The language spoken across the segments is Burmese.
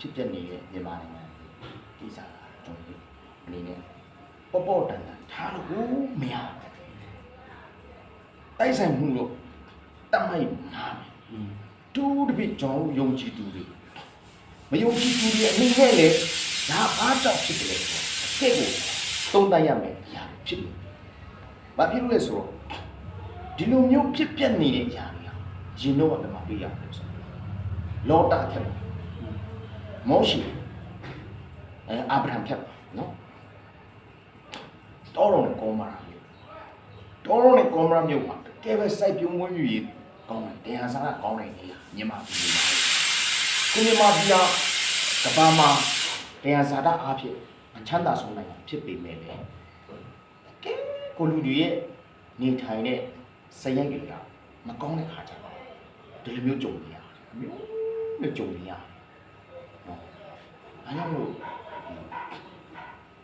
ဖြစ်ပျက်နေတဲ့မြန်မာနိုင်ငံကိစ္စကျွန်တော်အနေနဲ့ပေါ့ပေါ့တန်တန်ထားလို့မရဘူးတိုက်ဆိုင်မှုလို့တတ်မိုက်မှားမယ်တူတပိကျွန်တော်ယုံကြည်သူတွေမယုံကြည်သူတွေအနေနဲ့လေဒါအားကြောင့်ဖြစ်တယ်ဆိုအစ်ကိုသုံးသပ်ရမယ်အရာဖြစ်တယ်ဘာဖြစ်လို့လဲဆိုတော့ဒီလိုမျိုးဖြစ်ပျက်နေတဲ့အရာတွေရင်တော့ကမှပေးရတယ်ဆိုလောတာခက် မောရှိအဲအာဗြဟံခက်နော်တော်တော်နဲ့ကောမာရာမျိုးတော်တော်နဲ့ကောမာရာမျိုးမှာတကယ်ပဲစိုက်ပြုံးမွေးမြူရေးကောင်းတယ်တရားစားကကောင်းတယ်နေလားမြန်မာပြည်ကိုမြန်မာပြည်ကကဘာမှာတရားစားတာအားဖြင့်အချမ်းသာဆုံးနိုင်ငံဖြစ်ပေမဲ့လေကဲကိုလူတွေရဲ့နေထိုင်တဲ့စရိုက်တွေကမကောင်းတဲ့ခါကြတော့ဒီလိုမျိုးကြုံနေရတယ်အမျိုးမျိုးကြုံနေရတယ်နော် အဲဒါမျိုး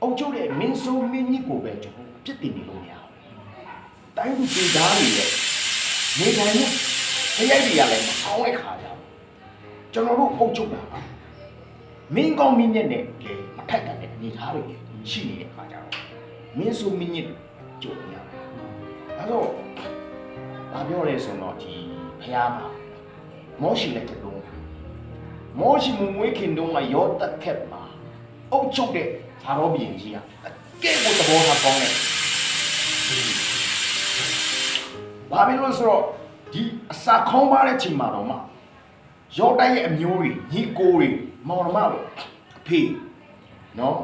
အုပ်ချုပ်တဲ့မင်းဆိုးမင်းကြီးကိုပဲကျွန်တော်ပြစ်တင်နေလို့မရဘူးတိုင်းသူပြည်သားတွေရဲ့နေထိုင်တဲ့စရိုက်တွေကလည်းမကောင်းတဲ့ခါကြတော့ကျွန်တော်တို့အုပ်ချုပ်တာကမင်းကောင်းမင်းမြတ်နဲ့လေမထက်တဲ့အနေအထားတွေရှိနေတဲ့ခါကြတော့မင်းဆိုးမင်းကြီးကြုံနေရတယ်အဲတော့။ဘာပြောလဲဆိုတော့ဒီဖះမှာမောရှိလက်တဲ့လုံး မောရှိမမွေးခင်တုန်းကရောတက်ခက်မှာအုတ်ချုပ်တဲ့ဇာတော်ဘီရင်ကြီးကအကဲကိုသဘောထားကောင်းတယ်။ဘာဖြစ်လို့ဆိုတော့ဒီအစာခေါင်းပါတဲ့ချိန်မှာတော့မှရောတိုက်ရဲ့အမျိုးတွေညီကိုတွေမောင်နှမတွေအဖေနော်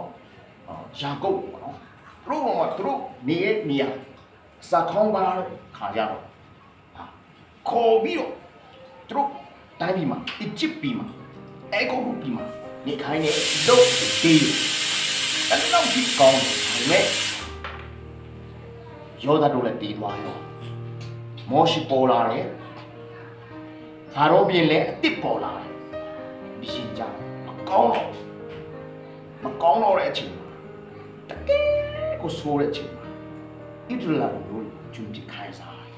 အော်ယာကုပ်ပေါ့နော်သူတို့ကသူတို့နေရဲ့နေရာအစာခေါင်းပါတဲ့ခါကြတော့ခေါ်ပြီးတော့သူတို့တိုင်းပြည်မှာအစ်ဂျစ်ပြည်မှာ အဲဂုတ်ပြည်မှာနေခိုင်းနေတော့တေးအဲ့တော့ဒီကောင်းတယ်မဲ့ယောသတို့လည်းတေးသွားရောမောရှိပေါ်လာတယ်ခါတော့ပြင်လည်းအစ်စ်ပေါ်လာတယ်ဘီရှင်ကြမကောင်းတော့မကောင်းတော့တဲ့အချိန်မှာတကယ်ကိုဆိုးတဲ့အချိန်မှာဣဒလာကိုဂျုံပြခိုင်းစားတယ်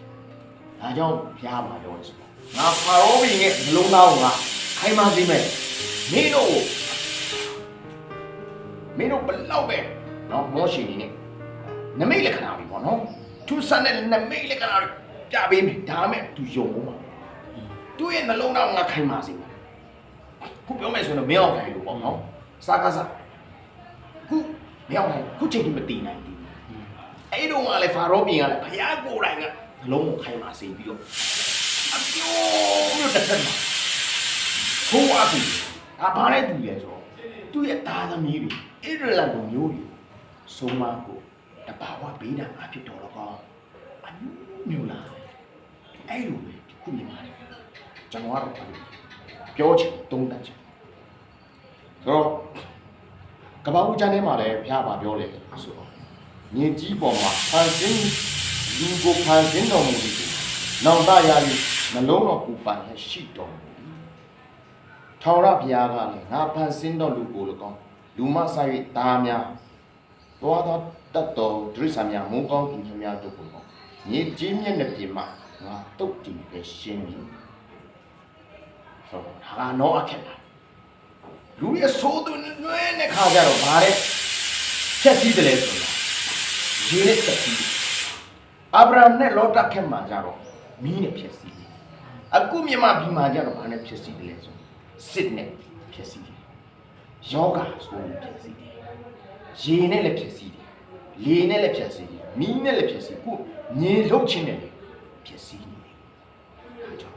ဒါကြောင့်ဖျားပါတော့ဆိုတော့ငါဖာရောဘီရဲ့နှလုံးသားကိုငါ ခိုင်းပါစေမယ်မင်းတို့ကိုမင်းတို့ဘလောက်ပဲနော်မောရှိနေနဲ့နမိတ်လက္ခဏာတွေပေါ့နော်သူစတဲ့နမိတ်လက္ခဏာတွေပြပေးမယ်ဒါမဲ့သူယုံဖို့ပါသူ့ရဲ့နှလုံးသားကိုငါခိုင်းပါစေမယ်ခုပြောမယ်ဆိုတော့မင်းအောင်ခိုင်းလို့ပေါ့နော်စားကားစားခုမင်းအောင်ခိုင်းခုချိန်ထိမတည်နိုင်ဘူးအဲ့တော့ကလည်းဖာရောဘီကလည်းဖျားကိုယ်တိုင်ကနှလုံးကိုခိုင်းပါစေပြီးတော့အကျိုးမျိုးတစ်ဆက်မှာ ဘုံအကူဒါဘာလဲတူလဲဆိုတော့သူ့ရဲ့သားသမီးတွေအိရလန်ကိုမျိုးတွေဆုံးမကိုတဘာဝဘေးဒဏ်အဖြစ်တော်တော့ကောင်းအမျိုးလားအဲ့လိုပဲဒီခုမြန်မာနေကျွန်တော်ကတော့ပြောချင်တုံးတတ်ချင်ဆိုတော့ကပ္ပဦးကျမ်းထဲမှာလည်းဘုရားဗာပြောလေဆိုတော့မြင်ကြီးပေါ်မှာဖန်ဆင်းလူကိုဖန်ဆင်းတော်မူသည်။နောင်တရာ၍နှလုံးတော်ပူပန်လျက်ရှိတော်မူ၏။ ထာဝရဘုရားကလည်းငါဖန်ဆင်းတော်လူကို၎င်းလူမဆ၍သားများသွားသောတတ်တော်ဒိဋ္ဌာများမုန်းကောင်းသူများတို့ကို၎င်းမြေကြီးမျက်နှာပြင်မှာငါတုတ်တည်ပဲရှင်းမည်။ဆိုတော့ဒါကတော့အခက်ပါလူရဲ့ဆိုးသူနွဲတဲ့ခါကြတော့ဗါတဲ့ဖြက်စီးတယ်လေဆိုတော့ရေနဲ့ဖြက်စီးတယ်အာဗြဟံနဲ့လောတခက်မှာကြတော့မီးနဲ့ဖြစ်စီတယ်အခုမြန်မာပြည်မှာကြတော့ဘာနဲ့ဖြစ်စီတယ်လဲဆို စစ်နဲ့ဖြစ်စီတယ်ယောဂဆိုရင်ဖြစ်စီတယ်ရေနဲ့လည်းဖြစ်စီတယ်လေနဲ့လည်းဖြစ်စီတယ်မီးနဲ့လည်းဖြစ်စီခုညင်လုတ်ချင်းနဲ့လည်းဖြစ်စီနေတယ်အဲကြောင့်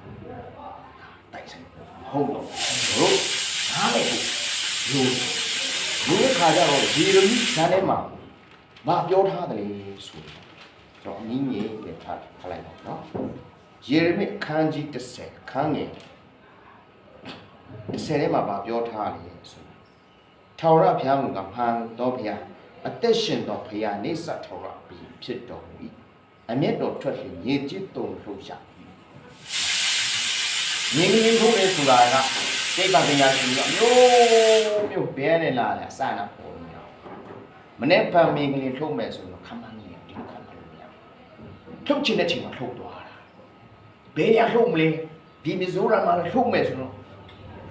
တိုက်ဆိုင်ဟုတ်တော့တို့နားလေဘူးလူလူရဲ့ခါကြတော့ရေရမီဇာတ်ထဲမှာမပြောထားတယ်လေဆိုတော့ကျွန်တော်အနည်းငယ်ပဲထားထားလိုက်ပါနော်ယေရမိခန်းကြီး30ခန်းငယ် 30ထဲမှာဗာပြောထားတယ်ဆိုထာဝရဘုရားကမှန်တော်ဘုရားအသက်ရှင်တော်ဘုရားနေဆထာဝရဘုရားဖြစ်တော်မူ၏အမျက်တော်ထွက်လျင်ရေจิตတုံလှုပ်ရှားမြင်းမြင်းထိုးလေဆိုတာကစိတ်ပါပညာရှင်ကမျိုးမျိုးဘဲနဲ့လာတယ်အစနာပေါ်နေအောင်မနေ့ဗမင်းကလေးထုတ်မယ်ဆိုတော့ခမန်းကြီးဒီခမန်းလို့မရဘူးထုတ်ချင်တဲ့ချိန်မှာထုတ်သွားတာဘယ်ရထုတ်မလဲဒီမီဇိုရမ်မှာလည်းထုတ်မယ်ဆိုတော့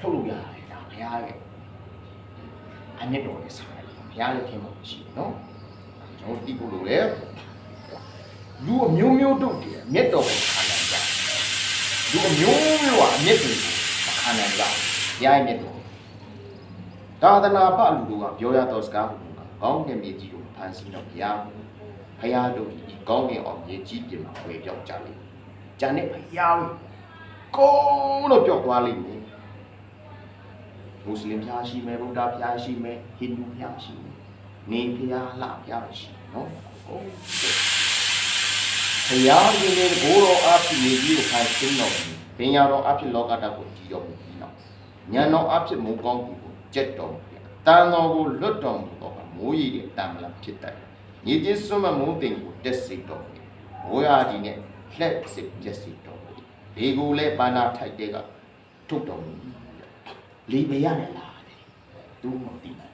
ထုတ်လို့ရတယ်ဒါဘုရားရဲ့အမျက်တော်နဲ့ဆိုင်တယ်ဘုရားလည်းခင်မှာရှိတယ်နော်ကျွန်တော်တိဖို့လို့လေလူအမျိုးမျိုးတို့တည်းအမျက်တော်ကိုခံနိုင်ကြလူအမျိုးမျိုးကအမျက်တွေကိုမခံနိုင်ကြဘုရားရဲ့မျက်တော်သာသနာ့ပလူတို့ကပြောရတော့စကားဟူကကောင်းကင်မြေကြီးကိုဖန်ဆင်းတော့ဘုရားဘုရားတို့ဒီကောင်းကင်အောင်မြေကြီးပြင်မှာဝေပြောက်ကြလိမ့်ဂျန်နဲ့ဘုရားကိုလို့ပြောသွားလိမ့်မယ် မွတ်စလင်ဖျားရှိမယ်ဗုဒ္ဓဖျားရှိမယ်ဟိန္ဒူဖျားရှိမယ်နေဖျားလှဖျားရှိမယ်နော်ဟုတ်ဖျားရင်းတဲ့ဘိုးတော်အဖြစ်နေပြီးခိုင်ရှင်းတော်ပညာတော်အဖြစ်လောကဓာတ်ကိုကြည်တော်မူပြီးနောက်ဉာဏ်တော်အဖြစ်မူကောင်းသူကိုကြက်တော်မူပြီးတန်တော်ကိုလွတ်တော်မူတော့မိုးရည်တဲ့တန်မလားဖြစ်တယ်ညီချင်းစွမ်းမမိုးတင်ကိုတက်စိတ်တော်မူမိုးရည်နဲ့လက်စစ်ပြက်စိတ်တော်မူဒီကိုလည်းပါဏာထိုက်တဲ့ကထုတ်တော်မူ လေပေရတယ်လားသူမသိဘူး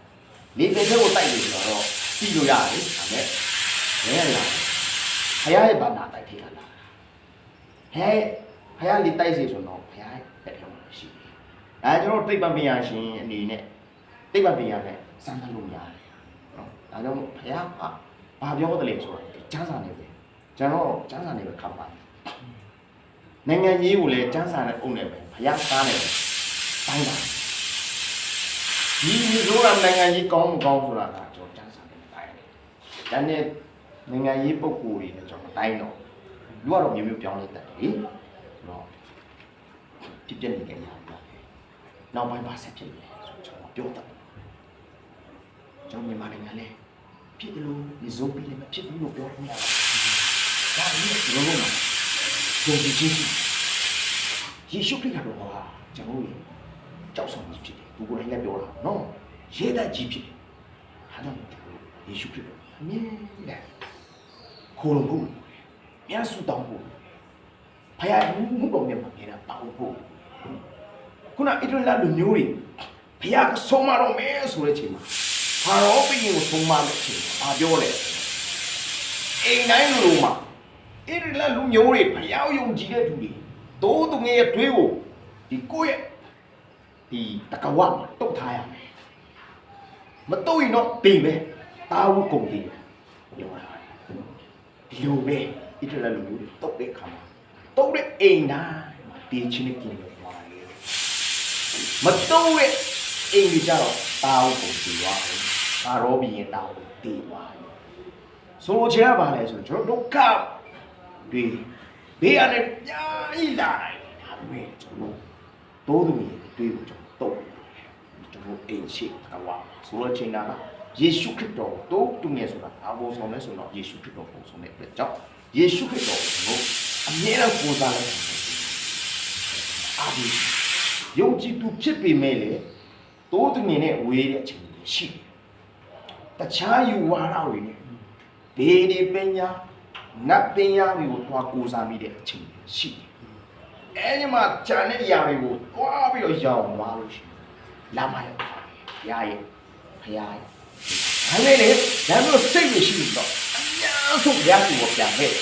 လေပေတွေကိုတိုက်နေဆိုတော့ပြီးလို့ရတယ်ဒါနဲ့ဘယ်ရလားဖခင်ရဲ့ဘာနာတိုက်ထေးတာလားဟဲ့ဖခင်လေတိုက်စီဆိုတော့ဖခင်ရဲ့တက်ထဲမှာရှိတယ်ဒါကျွန်တော်တိတ်ပပညာရှင်အနေနဲ့တိတ်ပပညာနဲ့စမ်းသပ်လို့ရတယ်နော်ဒါကြောင့်ဖခင်ကဘာပြောတယ်လဲဆိုတော့ကျမ်းစာနေပဲကျွန်တော်ကျမ်းစာနေပဲခပ်ပါနိုင်ငံကြီးကိုလည်းကျမ်းစာနဲ့အုပ်နေပဲဖခင်ကားနေပဲတိုင်းတာ ဒီမျိုးကနိုင်ငံကြီးကောင်းမကောင်းဆိုတာကကျွန်တော်တန်းစားတယ်တိုင်းတယ်။ဒါနဲ့နိုင်ငံရေးပုံကိုယ်တွေနဲ့ကျွန်တော်တိုင်းတော့လူကတော့မျိုးမျိုးပြောင်းလဲတတ်တယ်လေ။ဆိုတော့ပြည့်ပြည့်နေကြရတာ။နောက်ပိုင်းပါဆက်ဖြစ်တယ်ဆိုကျွန်တော်ပြောတတ်တယ်။ကျွန်တော်မြန်မာနိုင်ငံလဲဖြစ်တယ်လို့ဒီဇုံပြီးလည်းမဖြစ်ဘူးလို့ပြောလို့ရတယ်။ဒါလည်းဒီလိုလုံးမှာဂျုံကြည့်ချင်းယေရှုခရစ်တော်ကကျွန်တော်ရဲ့ကြောက်ဆောင်ကြီးဖြစ်တယ် သူကိုယ်တိုင်လည်းပြောတာနော်ရဲတိုက်ကြီးဖြစ်တယ်ဟာကြောင့်ယေရှုခရစ်တော်အမြဲတမ်းခိုးလုံးဖို့မြန်ဆူတောင်းဖို့ဖယားမှုတော်မြတ်မှာပြန်ပါဖို့ခုနဣတလလူမျိုးတွေဖယားကဆုံးမတော့မယ်ဆိုတဲ့ချိန်မှာဖာရောဘုရင်ကိုဆုံးမတဲ့အချိန်မှာဘာပြောလဲအိမ်တိုင်းလူမှာဣတလလူမျိုးတွေဖယားယုံကြည်တဲ့သူတွေတိုးသူငယ်ရဲ့တွေးကိုဒီကိုယ့်ရဲ့ ဒီတကဝမှာတုတ်ထားရမယ်မတုတ်ရင်တော့တေပဲတာဝကုန်တေပဲပြောတာဒီလိုပဲဣတရလူမျိုးတွေတုတ်တဲ့ခါမှာတုတ်တဲ့အိမ်သားတေချင်းနဲ့กินလို့ပါလေမတုတ်ရဲ့အိမ်ကြီးကြတော့တာဝကုန်တေသွားတယ်ဒါရောဘီရင်တာဝတေသွားတယ်ဆိုလိုချင်ရပါလဲဆိုကျွန်တော်ဒုက္ခတွေဘေးရနဲ့ညာဤလာတယ်ဒါပဲကျွန်တော်တိုးသူတွေတွေးကိုကျွန် တော်တုတ်ကျွန်တော်အိမ်ရှိကဝါဆိုလိုချင်တာကယေရှုခရစ်တော်တိုးတူငယ်ဆိုတာအဘောဆောင်လဲဆိုတော့ယေရှုခရစ်တော်ပုံဆောင်တဲ့အတွက်ကြောင့်ယေရှုခရစ်တော်ကိုအမြဲတမ်းကိုးစားလိုက်အာဒီယုံကြည်သူဖြစ်ပေမဲ့လေတိုးတူငယ်နဲ့ဝေးတဲ့အချိန်တွေရှိတယ်တခြားယူဝါဒတွေနဲ့ဘေးဒီပညာနတ်ပညာတွေကိုတွားကိုးစားမိတဲ့အချိန်တွေရှိတယ် အဲဒီမှာဂျန်တဲ့ຢာတွေကိုတွားပြီးတော့ရောင်သွားလို့ရှိရင်လာမရောက်ပါဘူး။ရားရဲ့ဖရားရဲ့။ဒါနဲ့လေဒါမျိုးစိတ်မရှိဘူးတော့အများဆုံးရားကိုပြန်ခဲ့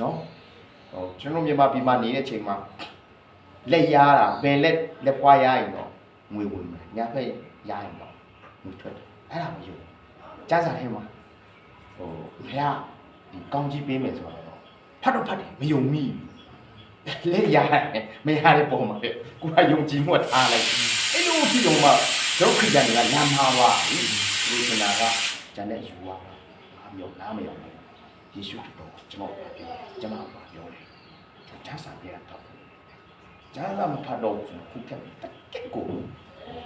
နော်။ဟောကျွန်တော်မြန်မာပြည်မှာနေတဲ့အချိန်မှာလက်ရတာဘယ်လက်လက်ပွားရရင်တော့ငွေဝင်မယ်။ညာဖက်ရရင်တော့ငွေထွက်တယ်။အဲ့ဒါမယုံ။ကြားစားထဲမှာဟိုဖရားဒီကောင်းကြီးပေးမယ်ဆိုတော့ဖတ်တော့ဖတ်တယ်မယုံမိဘူး လက်ရတယ်မရတဲ့ပုံမှာလေကိုကယုံကြည်မှုထားလိုက်အဲ့လိုဖြစ်တော့မှဒုက္ခကြံကလမ်းမှားပါဘူးဒီစနာကကျန်တဲ့ယူပါအမျိုးနားမရောက်ဘူးယေရှုခရစ်တော်ကျွန်တော်ပြောကျွန်တော်ပြောတယ်ကျမ်းစာပြရတော့ကျမ်းစာမဖတ်တော့ဘူးခုကတက်ကက်ကို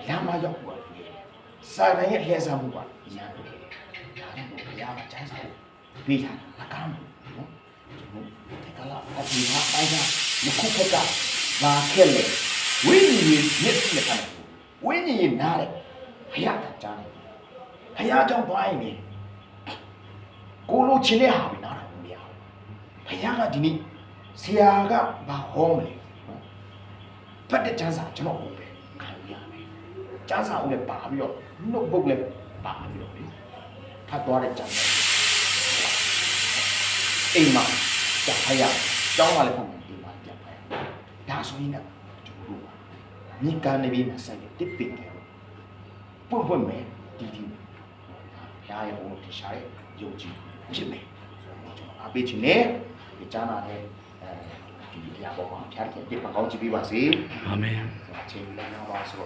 လမ်းမှာရောက်ပါစာတိုင်းရဲ့လှည့်စားမှုပါရန်တယ်ဒါနဲ့ဘုရားကကျမ်းစာကိုပြီးတာအကားမနော်ကျွန်တော်ဒီကလာအပြင်မှာအိုင် ကမခုခက်ကဘာခက်လဲဝိညာဉ်ကြီးမျက်စိနဲ့ခံတယ်ဝိညာဉ်ကြီးနားတယ်ဘုရားကကြားတယ်ဘုရားကြောင့်သွားရင်လေကိုလိုချင်တဲ့ဟာပဲနားတာမရဘူးဘုရားကဒီနေ့ဆရာကဘာဟောမလဲနော်ဖတ်တဲ့ကျမ်းစာကျွန်တော်ဟုတ်ပဲခံရမယ်ကျမ်းစာဦးလည်းပါပြီးတော့နှုတ်ပုတ်လည်းပါပြီးတော့လေဖတ်သွားတဲ့ကျမ်းစာအိမ်မှာကြာဖတ်ရကျောင်းကလည်းဖတ်မယ်အိမ်မှာကြာဖတ်ရဒါ ဆိုရင်လည်းကျွန်တော်တို့မြေကနေပြီးမှဆိုင်တစ်ပင်တယ်ပွင့်ပွင့်မယ်ဒီရားရဲ့ဘုံထင်ရှားရဲ့ယုံကြည်ဖြစ်မယ်ဆိုတော့ကျွန်တော်အားပေးခြင်းနဲ့ဒီကြားနာတဲ့အဲဒီအရာပေါ်မှာဘုရားခင်ပြပကောင်းချီးပေးပါစေအာမင်အချိန်လည်းနောက်ပါဆို